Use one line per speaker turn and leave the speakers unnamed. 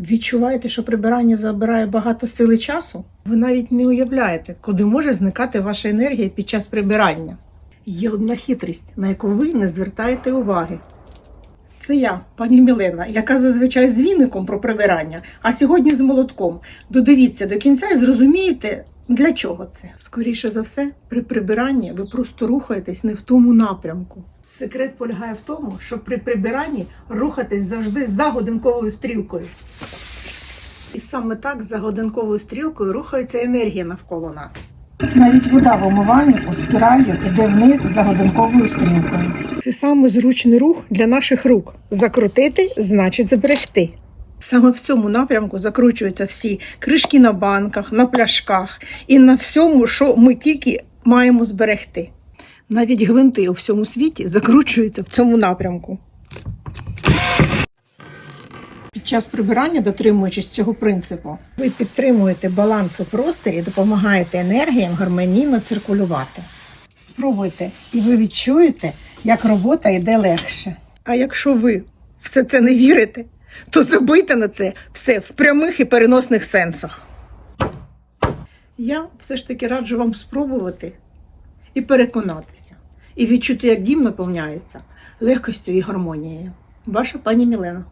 Відчуваєте, що прибирання забирає багато сили часу? Ви навіть не уявляєте, куди може зникати ваша енергія під час прибирання. Є одна хитрість, на яку ви не звертаєте уваги. Це я, пані Мілена, яка зазвичай з віником про прибирання, а сьогодні з молотком. Додивіться до кінця і зрозумієте, для чого це. Скоріше за все, при прибиранні ви просто рухаєтесь не в тому напрямку. Секрет полягає в тому, щоб при прибиранні рухатись завжди за годинковою стрілкою. І саме так за годинковою стрілкою рухається енергія навколо нас. Навіть вода в умивальнику спіраллю йде вниз за годинковою стрілкою. Це саме зручний рух для наших рук. Закрутити значить зберегти. Саме в цьому напрямку закручуються всі кришки на банках, на пляшках і на всьому, що ми тільки маємо зберегти. Навіть гвинти у всьому світі закручуються в цьому напрямку. Під час прибирання, дотримуючись цього принципу, ви підтримуєте баланс у просторі допомагаєте енергіям гармонійно циркулювати. Спробуйте, і ви відчуєте, як робота йде легше. А якщо ви все це не вірите, то забийте на це все в прямих і переносних сенсах. Я все ж таки раджу вам спробувати і переконатися, і відчути, як дім наповняється легкістю і гармонією. Ваша пані Мілена.